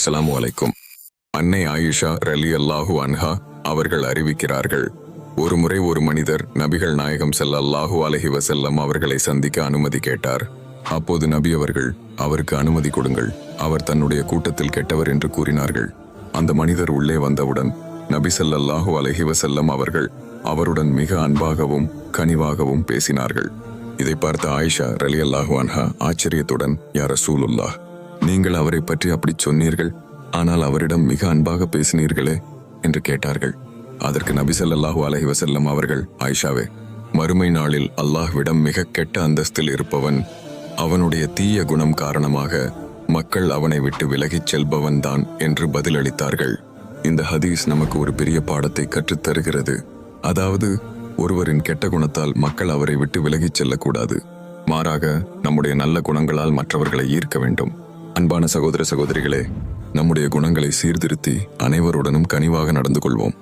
அஸ்லாம் வலைக்கும் அன்னை ஆயிஷா ரலி அல்லாஹு அன்ஹா அவர்கள் அறிவிக்கிறார்கள். ஒருமுறை ஒரு மனிதர் நபிகள் நாயகம் செல்லல்லாஹு அலஹி வசல்லம் அவர்களை சந்திக்க அனுமதி கேட்டார். அப்போது நபி அவர்கள் அவருக்கு அனுமதி கொடுங்கள். அவர் தன்னுடைய கூட்டத்தில் கெட்டவர் என்று கூறினார்கள். அந்த மனிதர் உள்ளே வந்தவுடன் நபி ஸல்லல்லாஹு அலஹி வசல்லம் அவர்கள் அவருடன் மிக அன்பாகவும் கனிவாகவும் பேசினார்கள். இதை பார்த்த ஆயிஷா ரலி அல்லாஹு அன்ஹா ஆச்சரியத்துடன் யார ரசூலுல்லாஹ் நீங்கள் அவரை பற்றி அப்படி சொன்னீர்கள். ஆனால் அவரிடம் மிக அன்பாக பேசினீர்களே என்று கேட்டார்கள். அதற்கு நபிசல்லாஹூ அலஹி வசல்லம் அவர்கள் ஆயிஷாவே மறுமை நாளில் அல்லாஹ்விடம் மிக கெட்ட அந்தஸ்தில் இருப்பவன் அவனுடைய தீய குணம் காரணமாக மக்கள் அவனை விட்டு விலகிச் செல்பவன்தான் என்று பதிலளித்தார்கள். இந்த ஹதீஸ் நமக்கு ஒரு பெரிய பாடத்தை கற்றுத் தருகிறது. அதாவது ஒருவரின் கெட்ட குணத்தால் மக்கள் அவரை விட்டு விலகிச் செல்லக்கூடாது. மாறாக நம்முடைய நல்ல குணங்களால் மற்றவர்களை ஈர்க்க வேண்டும். அன்பான சகோதர சகோதரிகளே நம்முடைய குணங்களை சீர்திருத்தி அனைவருடனும் கனிவாக நடந்து கொள்வோம்.